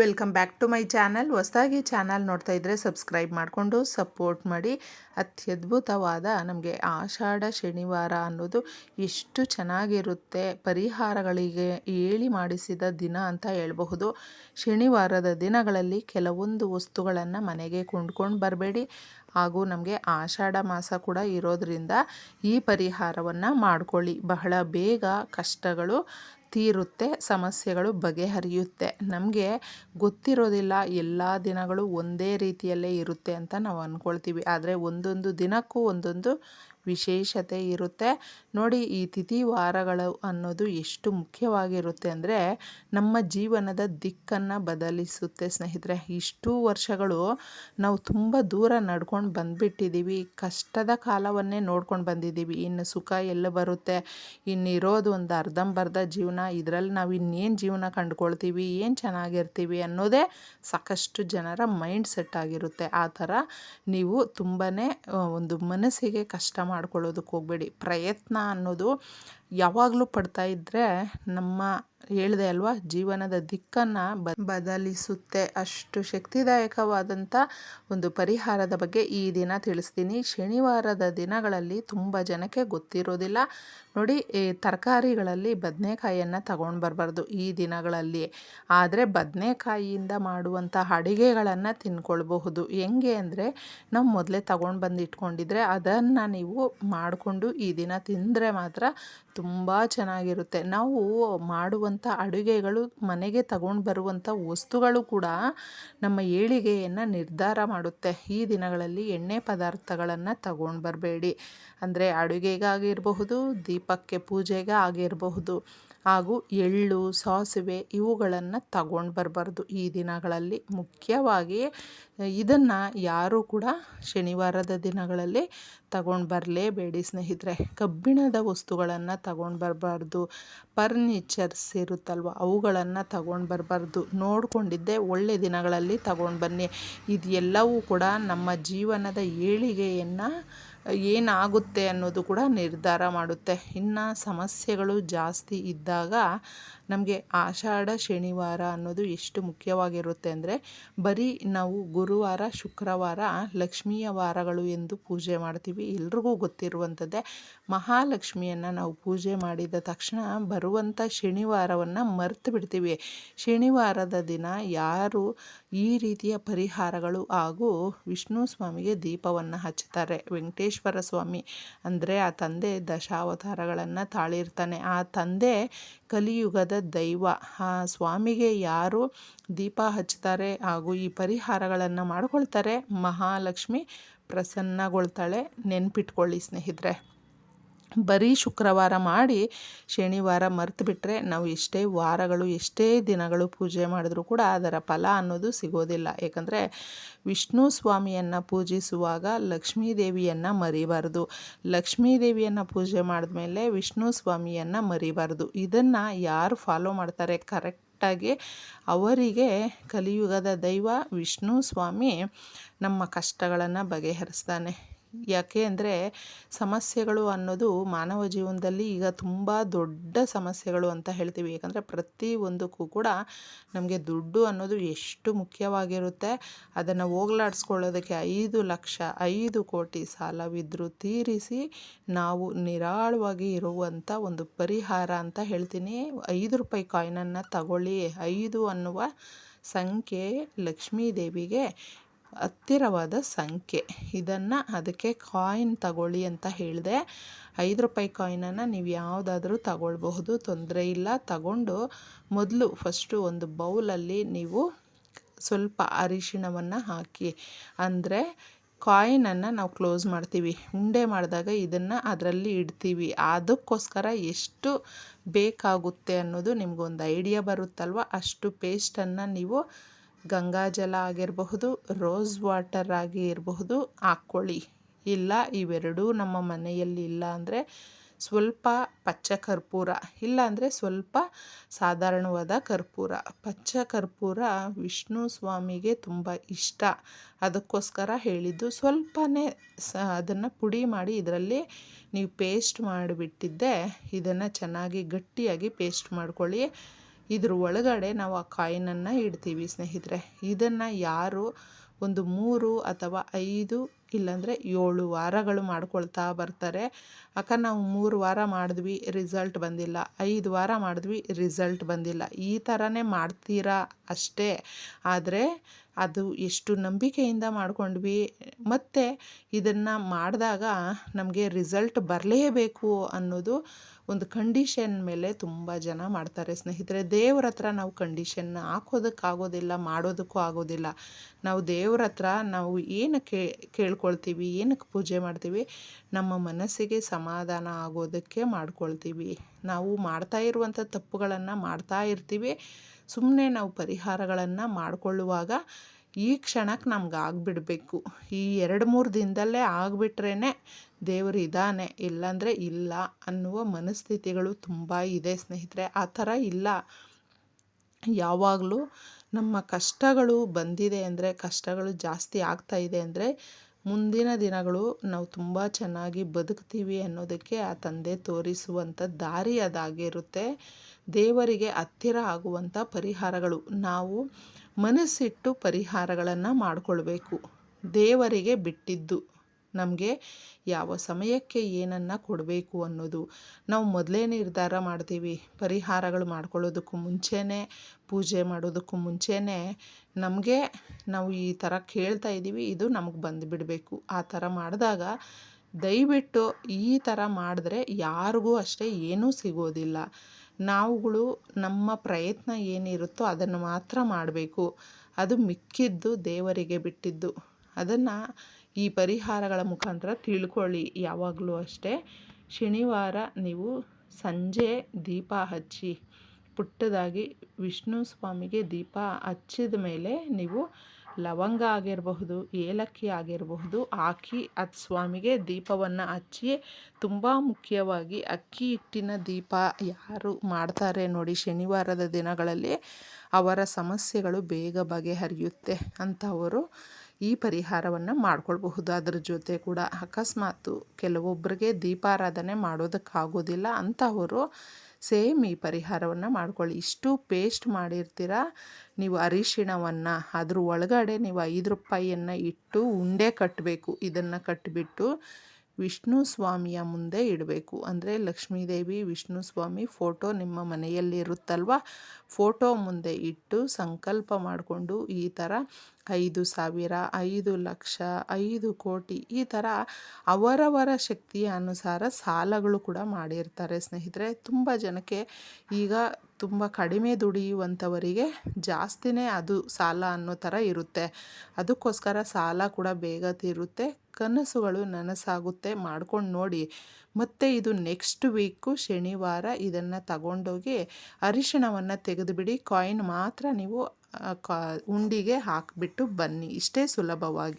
Welcome back to my channel. ಹೊಸದಾಗಿ channel ನೋಡ್ತಾ ಇದ್ದರೆ ಸಬ್ಸ್ಕ್ರೈಬ್ ಮಾಡಿಕೊಂಡು ಸಪೋರ್ಟ್ ಮಾಡಿ. ಅತ್ಯದ್ಭುತವಾದ ನಮಗೆ ಆಷಾಢ ಶನಿವಾರ ಅನ್ನೋದು ಎಷ್ಟು ಚೆನ್ನಾಗಿರುತ್ತೆ. ಪರಿಹಾರಗಳಿಗೆ ಹೇಳಿ ಮಾಡಿಸಿದ ದಿನ ಅಂತ ಹೇಳಬಹುದು. ಶನಿವಾರದ ದಿನಗಳಲ್ಲಿ ಕೆಲವೊಂದು ವಸ್ತುಗಳನ್ನು ಮನೆಗೆ ಕೊಂಡ್ಕೊಂಡು ಬರಬೇಡಿ. ಹಾಗೂ ನಮಗೆ ಆಷಾಢ ಮಾಸ ಕೂಡ ಇರೋದರಿಂದ ಈ ಪರಿಹಾರವನ್ನು ಮಾಡಿಕೊಳ್ಳಿ. ಬಹಳ ಬೇಗ ಕಷ್ಟಗಳು ತೀರುತ್ತೆ ಸಮಸ್ಯೆಗಳು ಬಗೆಹರಿಯುತ್ತೆ. ನಮಗೆ ಗೊತ್ತಿರೋದಿಲ್ಲ, ಎಲ್ಲ ದಿನಗಳು ಒಂದೇ ರೀತಿಯಲ್ಲೇ ಇರುತ್ತೆ ಅಂತ ನಾವು ಅಂದ್ಕೊಳ್ತೀವಿ ಆದರೆ ಒಂದೊಂದು ದಿನಕ್ಕೂ ಒಂದೊಂದು ವಿಶೇಷತೆ ಇರುತ್ತೆ. ನೋಡಿ ಈ ತಿಥಿ ವಾರಗಳು ಅನ್ನೋದು ಎಷ್ಟು ಮುಖ್ಯವಾಗಿರುತ್ತೆ ಅಂದರೆ ನಮ್ಮ ಜೀವನದ ದಿಕ್ಕನ್ನು ಬದಲಿಸುತ್ತೆ ಸ್ನೇಹಿತರೆ. ಇಷ್ಟು ವರ್ಷಗಳು ನಾವು ತುಂಬ ದೂರ ನಡ್ಕೊಂಡು ಬಂದುಬಿಟ್ಟಿದ್ದೀವಿ ಕಷ್ಟದ ಕಾಲವನ್ನೇ ನೋಡ್ಕೊಂಡು ಬಂದಿದ್ದೀವಿ ಇನ್ನು ಸುಖ ಎಲ್ಲ ಬರುತ್ತೆ? ಇನ್ನಿರೋದು ಒಂದು ಅರ್ಧಂಬರ್ಧ ಜೀವನ. ಇದರಲ್ಲಿ ನಾವು ಇನ್ನೇನು ಜೀವನ ಕಂಡುಕೊಳ್ತೀವಿ? ಏನು ಚೆನ್ನಾಗಿರ್ತೀವಿ? ಅನ್ನೋದೇ ಸಾಕಷ್ಟು ಜನರ ಮೈಂಡ್ ಸೆಟ್ ಆಗಿರುತ್ತೆ. ಆ ಥರ ನೀವು ತುಂಬಾ ಒಂದು ಮನಸ್ಸಿಗೆ ಕಷ್ಟ ಮಾಡ್ಕೊಳ್ಳೋದಕ್ಕೆ ಹೋಗಬೇಡಿ. ಪ್ರಯತ್ನ ಅನ್ನೋದು ಯಾವಾಗಲೂ ಪಡ್ತಾ ಇದ್ದರೆ ನಮ್ಮ ಹೇಳಿದೆ ಅಲ್ವಾ? ಜೀವನದ ದಿಕ್ಕನ್ನು ಬದಲಿಸುತ್ತೆ. ಅಷ್ಟು ಶಕ್ತಿದಾಯಕವಾದಂಥ ಒಂದು ಪರಿಹಾರದ ಬಗ್ಗೆ ಈ ದಿನ ತಿಳಿಸ್ತೀನಿ. ಶನಿವಾರದ ದಿನಗಳಲ್ಲಿ ತುಂಬ ಜನಕ್ಕೆ ಗೊತ್ತಿರೋದಿಲ್ಲ. ನೋಡಿ, ಈ ತರಕಾರಿಗಳಲ್ಲಿ ಬದನೆಕಾಯಿಯನ್ನು ತಗೊಂಡು ಬರಬಾರ್ದು ಈ ದಿನಗಳಲ್ಲಿ. ಆದರೆ ಬದನೆಕಾಯಿಯಿಂದ ಮಾಡುವಂಥ ಅಡುಗೆಗಳನ್ನು ತಿನ್ಕೊಳ್ಬಹುದು. ಹೆಂಗೆ ಅಂದರೆ ನಾವು ಮೊದಲೇ ತಗೊಂಡು ಬಂದು ಇಟ್ಕೊಂಡಿದ್ರೆ ಅದನ್ನು ನೀವು ಮಾಡಿಕೊಂಡು ಈ ದಿನ ತಿಂದರೆ ಮಾತ್ರ ತುಂಬ ಚೆನ್ನಾಗಿರುತ್ತೆ. ನಾವು ಮಾಡುವಂಥ ಅಡುಗೆಗಳು ಮನೆಗೆ ತಗೊಂಡು ಬರುವಂಥ ವಸ್ತುಗಳು ಕೂಡ ನಮ್ಮ ಏಳಿಗೆಯನ್ನು ನಿರ್ಧಾರ ಮಾಡುತ್ತೆ. ಈ ದಿನಗಳಲ್ಲಿ ಎಣ್ಣೆ ಪದಾರ್ಥಗಳನ್ನು ತಗೊಂಡು ಬರಬೇಡಿ. ಅಂದರೆ ಅಡುಗೆಗಾಗಿರಬಹುದು, ದೀಪಕ್ಕೆ ಪೂಜೆಗೆ ಆಗಿರಬಹುದು ಹಾಗೂ ಎಳ್ಳು, ಸಾಸಿವೆ ಇವುಗಳನ್ನು ತಗೊಂಡು ಬರಬಾರ್ದು. ಈ ದಿನಗಳಲ್ಲಿ ಮುಖ್ಯವಾಗಿ ಇದನ್ನು ಯಾರೂ ಕೂಡ ಶನಿವಾರದ ದಿನಗಳಲ್ಲಿ ತಗೊಂಡು ಬರಲೇಬೇಡಿ ಸ್ನೇಹಿತರೆ. ಕಬ್ಬಿಣದ ವಸ್ತುಗಳನ್ನು ತಗೊಂಡು ಬರಬಾರ್ದು. ಫರ್ನಿಚರ್ಸ್ ಇರುತ್ತಲ್ವ, ಅವುಗಳನ್ನು ತಗೊಂಡು ಬರಬಾರ್ದು. ನೋಡಿಕೊಂಡಿದ್ದೆ, ಒಳ್ಳೆ ದಿನಗಳಲ್ಲಿ ತಗೊಂಡು ಬನ್ನಿ. ಇದೆಲ್ಲವೂ ಕೂಡ ನಮ್ಮ ಜೀವನದ ಏಳಿಗೆಯನ್ನು ಏನಾಗುತ್ತೆ ಅನ್ನೋದು ಕೂಡ ನಿರ್ಧಾರ ಮಾಡುತ್ತೆ. ಇನ್ನು ಸಮಸ್ಯೆಗಳು ಜಾಸ್ತಿ ಇದ್ದಾಗ ನಮಗೆ ಆಷಾಢ, ಶನಿವಾರ ಅನ್ನೋದು ಎಷ್ಟು ಮುಖ್ಯವಾಗಿರುತ್ತೆ ಅಂದರೆ ಬರೀ ನಾವು ಗುರುವಾರ, ಶುಕ್ರವಾರ, ಲಕ್ಷ್ಮಿಯ ವಾರಗಳು ಎಂದು ಪೂಜೆ ಮಾಡ್ತೀವಿ. ಎಲ್ರಿಗೂ ಗೊತ್ತಿರುವಂಥದ್ದೇ ಮಹಾಲಕ್ಷ್ಮಿಯನ್ನು ನಾವು ಪೂಜೆ ಮಾಡಿದ ತಕ್ಷಣ ಬರುವಂಥ ಶನಿವಾರವನ್ನು ಮರೆತು ಬಿಡ್ತೀವಿ. ಶನಿವಾರದ ದಿನ ಯಾರು ಈ ರೀತಿಯ ಪರಿಹಾರಗಳು ಹಾಗೂ ವಿಷ್ಣು ಸ್ವಾಮಿಗೆ ದೀಪವನ್ನು ಹಚ್ಚುತ್ತಾರೆ. ವೆಂಕಟೇಶ್ವರ ಸ್ವಾಮಿ ಅಂದರೆ ಆ ತಂದೆ ದಶಾವತಾರಗಳನ್ನು ತಾಳಿರ್ತಾನೆ. ಆ ತಂದೆ ಕಲಿಯುಗದ ದೈವ. ಆ ಸ್ವಾಮಿಗೆ ಯಾರು ದೀಪ ಹಚ್ತಾರೆ ಹಾಗೂ ಈ ಪರಿಹಾರಗಳನ್ನು ಮಾಡ್ಕೊಳ್ತಾರೆ ಮಹಾಲಕ್ಷ್ಮಿ ಪ್ರಸನ್ನಗೊಳ್ತಾಳೆ. ನೆನ್ಪಿಟ್ಕೊಳ್ಳಿ ಸ್ನೇಹಿತರೆ. ಬರೀ ಶುಕ್ರವಾರ ಮಾಡಿ ಶನಿವಾರ ಮರೆತು ಬಿಟ್ಟರೆ ನಾವು ಎಷ್ಟೇ ವಾರಗಳು, ಎಷ್ಟೇ ದಿನಗಳು ಪೂಜೆ ಮಾಡಿದ್ರೂ ಕೂಡ ಅದರ ಫಲ ಅನ್ನೋದು ಸಿಗೋದಿಲ್ಲ. ಏಕೆಂದರೆ ವಿಷ್ಣು ಸ್ವಾಮಿಯನ್ನು ಪೂಜಿಸುವಾಗ ಲಕ್ಷ್ಮೀ ದೇವಿಯನ್ನು ಮರಿಬಾರ್ದು. ಲಕ್ಷ್ಮೀ ದೇವಿಯನ್ನು ಪೂಜೆ ಮಾಡಿದ್ಮೇಲೆ ವಿಷ್ಣು ಸ್ವಾಮಿಯನ್ನು ಮರಿಬಾರ್ದು. ಇದನ್ನು ಯಾರು ಫಾಲೋ ಮಾಡ್ತಾರೆ ಕರೆಕ್ಟ್ ಕರೆಕ್ಟಾಗಿ ಅವರಿಗೆ ಕಲಿಯುಗದ ದೈವ ವಿಷ್ಣು ಸ್ವಾಮಿ ನಮ್ಮ ಕಷ್ಟಗಳನ್ನು ಬಗೆಹರಿಸ್ತಾನೆ. ಯಾಕೆ ಅಂದರೆ ಸಮಸ್ಯೆಗಳು ಅನ್ನೋದು ಮಾನವ ಜೀವನದಲ್ಲಿ ಈಗ ತುಂಬ ದೊಡ್ಡ ಸಮಸ್ಯೆಗಳು ಅಂತ ಹೇಳ್ತೀವಿ. ಯಾಕಂದರೆ ಪ್ರತಿ ಒಂದಕ್ಕೂ ಕೂಡ ನಮಗೆ ದುಡ್ಡು ಅನ್ನೋದು ಎಷ್ಟು ಮುಖ್ಯವಾಗಿರುತ್ತೆ. ಅದನ್ನು ಹೋಗ್ಲಾಡಿಸ್ಕೊಳ್ಳೋದಕ್ಕೆ ಐದು ಲಕ್ಷ, ಐದು ಕೋಟಿ ಸಾಲವಿದ್ದರೂ ತೀರಿಸಿ ನಾವು ನಿರಾಳವಾಗಿ ಇರುವಂಥ ಒಂದು ಪರಿಹಾರ ಅಂತ ಹೇಳ್ತೀನಿ. ಐದು ರೂಪಾಯಿ ಕಾಯಿನನ್ನು ತಗೊಳ್ಳಿ. ಐದು ಅನ್ನುವ ಸಂಖ್ಯೆ ಲಕ್ಷ್ಮೀ ದೇವಿಗೆ ಹತ್ತಿರವಾದ ಸಂಖ್ಯೆ. ಇದನ್ನು ಅದಕ್ಕೆ ಕಾಯಿನ್ ತಗೊಳ್ಳಿ ಅಂತ ಹೇಳಿದೆ. ಐದು ರೂಪಾಯಿ ಕಾಯಿನನ್ನು ನೀವು ಯಾವುದಾದ್ರೂ ತಗೊಳ್ಬಹುದು. ತೊಂದರೆ ಇಲ್ಲ. ತಗೊಂಡು ಮೊದಲು ಫಸ್ಟು ಒಂದು ಬೌಲಲ್ಲಿ ನೀವು ಸ್ವಲ್ಪ ಅರಿಶಿಣವನ್ನು ಹಾಕಿ. ಅಂದರೆ ಕಾಯಿನನ್ನು ನಾವು ಕ್ಲೋಸ್ ಮಾಡ್ತೀವಿ. ಉಂಡೆ ಮಾಡಿದಾಗ ಇದನ್ನು ಅದರಲ್ಲಿ ಇಡ್ತೀವಿ. ಅದಕ್ಕೋಸ್ಕರ ಎಷ್ಟು ಬೇಕಾಗುತ್ತೆ ಅನ್ನೋದು ನಿಮಗೊಂದು ಐಡಿಯಾ ಬರುತ್ತಲ್ವ? ಅಷ್ಟು ಪೇಸ್ಟನ್ನು ನೀವು ಗಂಗಾಜಲ ಆಗಿರಬಹುದು ರೋಸ್ ವಾಟರ್ ಆಗಿ ಇರಬಹುದು ಹಾಕ್ಕೊಳ್ಳಿ ಇಲ್ಲ, ಇವೆರಡೂ ನಮ್ಮ ಮನೆಯಲ್ಲಿ ಇಲ್ಲ ಅಂದರೆ ಸ್ವಲ್ಪ ಪಚ್ಚ ಕರ್ಪೂರ. ಇಲ್ಲಾಂದರೆ ಸ್ವಲ್ಪ ಸಾಧಾರಣವಾದ ಕರ್ಪೂರ. ಪಚ್ಚ ಕರ್ಪೂರ ವಿಷ್ಣು ಸ್ವಾಮಿಗೆ ತುಂಬ ಇಷ್ಟ. ಅದಕ್ಕೋಸ್ಕರ ಹೇಳಿದ್ದು, ಸ್ವಲ್ಪನೇ ಸ, ಅದನ್ನು ಪುಡಿ ಮಾಡಿ ಇದರಲ್ಲಿ ನೀವು ಪೇಸ್ಟ್ ಮಾಡಿಬಿಟ್ಟಿದ್ದೆ, ಇದನ್ನು ಚೆನ್ನಾಗಿ ಗಟ್ಟಿಯಾಗಿ ಪೇಸ್ಟ್ ಮಾಡ್ಕೊಳ್ಳಿ. ಇದ್ರ ಒಳಗಡೆ ನಾವು ಆ ಕಾಯಿನನ್ನು ಇಡ್ತೀವಿ ಸ್ನೇಹಿತರೆ. ಇದನ್ನು ಯಾರು ಒಂದು ಮೂರು ಅಥವಾ ಐದು ಇಲ್ಲಾಂದರೆ ಏಳು ವಾರಗಳು ಮಾಡ್ಕೊಳ್ತಾ ಬರ್ತಾರೆ. ಅಕ್ಕ ನಾವು ಮೂರು ವಾರ ಮಾಡಿದ್ವಿ ರಿಸಲ್ಟ್ ಬಂದಿಲ್ಲ. ಐದು ವಾರ ಮಾಡಿದ್ವಿ ರಿಸಲ್ಟ್ ಬಂದಿಲ್ಲ. ಈ ಥರನೇ ಮಾಡ್ತೀರಾ ಅಷ್ಟೇ. ಆದರೆ ಅದು ಎಷ್ಟು ನಂಬಿಕೆಯಿಂದ ಮಾಡ್ಕೊಂಡ್ವಿ. ಮತ್ತು ಇದನ್ನು ಮಾಡಿದಾಗ ನಮಗೆ ರಿಸಲ್ಟ್ ಬರಲೇಬೇಕು ಅನ್ನೋದು ಒಂದು ಕಂಡೀಷನ್ ಮೇಲೆ ತುಂಬ ಜನ ಮಾಡ್ತಾರೆ ಸ್ನೇಹಿತರೆ. ದೇವ್ರ ಹತ್ರ ನಾವು ಕಂಡೀಷನ್ನ ಹಾಕೋದಕ್ಕಾಗೋದಿಲ್ಲ, ಮಾಡೋದಕ್ಕೂ ಆಗೋದಿಲ್ಲ. ನಾವು ದೇವ್ರ ಹತ್ರ ನಾವು ಏನು ಏನಕ್ಕೆ ಕೇಳ್ಕೊಳ್ತೀವಿ ಏನಕ್ಕೆ ಪೂಜೆ ಮಾಡ್ತೀವಿ? ನಮ್ಮ ಮನಸ್ಸಿಗೆ ಸಮಾಧಾನ ಆಗೋದಕ್ಕೆ ಮಾಡ್ಕೊಳ್ತೀವಿ. ನಾವು ಮಾಡ್ತಾ ಇರುವಂಥ ತಪ್ಪುಗಳನ್ನು ಮಾಡ್ತಾ ಇರ್ತೀವಿ. ಸುಮ್ಮನೆ ನಾವು ಪರಿಹಾರಗಳನ್ನು ಮಾಡಿಕೊಳ್ಳುವಾಗ ಈ ಕ್ಷಣಕ್ಕೆ ನಮ್ಗೆ ಆಗಿಬಿಡಬೇಕು. ಈ ಎರಡು ಮೂರು ದಿನದಲ್ಲೇ ಆಗಿಬಿಟ್ರೇ ದೇವರು ಇದ್ದಾನೆ ಇಲ್ಲಾಂದರೆ ಇಲ್ಲ ಅನ್ನುವ ಮನಸ್ಥಿತಿಗಳು ತುಂಬ ಇದೆ ಸ್ನೇಹಿತರೆ. ಆ ಥರ ಇಲ್ಲ. ಯಾವಾಗಲೂ ನಮ್ಮ ಕಷ್ಟಗಳು ಬಂದಿದೆ ಅಂದರೆ, ಕಷ್ಟಗಳು ಜಾಸ್ತಿ ಆಗ್ತಾ ಇದೆ ಅಂದರೆ ಮುಂದಿನ ದಿನಗಳು ನಾವು ತುಂಬ ಚೆನ್ನಾಗಿ ಬದುಕ್ತೀವಿ ಅನ್ನೋದಕ್ಕೆ ಆ ತಂದೆ ತೋರಿಸುವಂಥ ದಾರಿ ಅದಾಗಿರುತ್ತೆ. ದೇವರಿಗೆ ಹತ್ತಿರ ಆಗುವಂಥ ಪರಿಹಾರಗಳು. ನಾವು ಮನಸ್ಸಿಟ್ಟು ಪರಿಹಾರಗಳನ್ನು ಮಾಡಿಕೊಳ್ಬೇಕು. ದೇವರಿಗೆ ಬಿಟ್ಟಿದ್ದು. ನಮಗೆ ಯಾವ ಸಮಯಕ್ಕೆ ಏನನ್ನು ಕೊಡಬೇಕು ಅನ್ನೋದು. ನಾವು ಮೊದಲೇ ನಿರ್ಧಾರ ಮಾಡ್ತೀವಿ, ಪರಿಹಾರಗಳು ಮಾಡ್ಕೊಳ್ಳೋದಕ್ಕೂ ಮುಂಚೆನೇ, ಪೂಜೆ ಮಾಡೋದಕ್ಕೂ ಮುಂಚೆನೇ. ನಮಗೆ ನಾವು ಈ ಥರ ಕೇಳ್ತಾ ಇದ್ದೀವಿ, ಇದು ನಮಗೆ ಬಂದುಬಿಡಬೇಕು. ಆ ಥರ ಮಾಡಿದಾಗ ದಯವಿಟ್ಟು ಈ ಥರ ಮಾಡಿದ್ರೆ ಯಾರಿಗೂ ಅಷ್ಟೇ ಏನೂ ಸಿಗೋದಿಲ್ಲ. ನಾವುಗಳು ನಮ್ಮ ಪ್ರಯತ್ನ ಏನಿರುತ್ತೋ ಅದನ್ನು ಮಾತ್ರ ಮಾಡಬೇಕು. ಅದು ಮಿಕ್ಕಿದ್ದು ದೇವರಿಗೆ ಬಿಟ್ಟಿದ್ದು. ಅದನ್ನು ಈ ಪರಿಹಾರಗಳ ಮುಖಾಂತರ ತಿಳ್ಕೊಳ್ಳಿ ಯಾವಾಗಲೂ ಅಷ್ಟೇ. ಶನಿವಾರ ನೀವು ಸಂಜೆ ದೀಪ ಹಚ್ಚಿ, ಪುಟ್ಟದಾಗಿ ವಿಷ್ಣು ಸ್ವಾಮಿಗೆ ದೀಪ ಹಚ್ಚಿದ ಮೇಲೆ ನೀವು ಲವಂಗ ಆಗಿರಬಹುದು, ಏಲಕ್ಕಿ ಆಗಿರಬಹುದು ಹಾಕಿ ಅದು ಸ್ವಾಮಿಗೆ ದೀಪವನ್ನು ಹಚ್ಚಿ ತುಂಬ ಮುಖ್ಯವಾಗಿ ಅಕ್ಕಿ ಹಿಟ್ಟಿನ ದೀಪ ಯಾರು ಮಾಡ್ತಾರೆ ನೋಡಿ ಶನಿವಾರದ ದಿನಗಳಲ್ಲಿ ಅವರ ಸಮಸ್ಯೆಗಳು ಬೇಗ ಬಗೆಹರಿಯುತ್ತೆ ಅಂಥವರು ಈ ಪರಿಹಾರವನ್ನು ಮಾಡ್ಕೊಳ್ಬಹುದು. ಅದರ ಜೊತೆ ಕೂಡ ಅಕಸ್ಮಾತು ಕೆಲವೊಬ್ಬರಿಗೆ ದೀಪಾರಾಧನೆ ಮಾಡೋದಕ್ಕಾಗೋದಿಲ್ಲ ಅಂಥವರು ಸೇಮ್ ಈ ಪರಿಹಾರವನ್ನು ಮಾಡ್ಕೊಳ್ಳಿ. ಇಷ್ಟು ಪೇಸ್ಟ್ ಮಾಡಿರ್ತೀರ? ನೀವು ಅರಿಶಿಣವನ್ನು ಅದ್ರ ಒಳಗಡೆ ನೀವು ಐದು ರೂಪಾಯಿಯನ್ನು ಇಟ್ಟು ಉಂಡೆ ಕಟ್ಟಬೇಕು ಇದನ್ನು ಕಟ್ಟಿಬಿಟ್ಟು ವಿಷ್ಣು ಸ್ವಾಮಿಯ ಮುಂದೆ ಇಡಬೇಕು. ಅಂದರೆ ಲಕ್ಷ್ಮೀದೇವಿ ವಿಷ್ಣು ಸ್ವಾಮಿ ಫೋಟೋ ನಿಮ್ಮ ಮನೆಯಲ್ಲಿ ಇರುತ್ತಲ್ವ ಫೋಟೋ ಮುಂದೆ ಇಟ್ಟು ಸಂಕಲ್ಪ ಮಾಡಿಕೊಂಡು ಈ ಥರ ಐದು ಸಾವಿರ, ಐದು ಲಕ್ಷ, ಐದು ಕೋಟಿ ಈ ಥರ ಅವರವರ ಶಕ್ತಿಯ ಅನುಸಾರ ಸಾಲಗಳು ಕೂಡ ಮಾಡಿರ್ತಾರೆ ಸ್ನೇಹಿತರೆ. ತುಂಬ ಜನಕ್ಕೆ ಈಗ ತುಂಬ ಕಡಿಮೆ ದುಡಿಯುವಂಥವರಿಗೆ ಜಾಸ್ತಿನೇ ಅದು ಸಾಲ ಅನ್ನೋ ಥರ ಇರುತ್ತೆ. ಅದಕ್ಕೋಸ್ಕರ ಸಾಲ ಕೂಡ ಬೇಗ ತೀರುತ್ತೆ. ಕನಸುಗಳು ನನಸಾಗುತ್ತೆ ಮಾಡ್ಕೊಂಡು ನೋಡಿ. ಮತ್ತು ಇದು ನೆಕ್ಸ್ಟ್ ವೀಕು ಶನಿವಾರ ಇದನ್ನು ತಗೊಂಡೋಗಿ ಅರಿಶಿಣವನ್ನು ತೆಗೆದುಬಿಡಿ. ಕಾಯಿನ್ ಮಾತ್ರ ನೀವು ಕಾ, ಉಂಡಿಗೆ ಹಾಕಿಬಿಟ್ಟು ಬನ್ನಿ. ಇಷ್ಟೇ ಸುಲಭವಾಗಿ.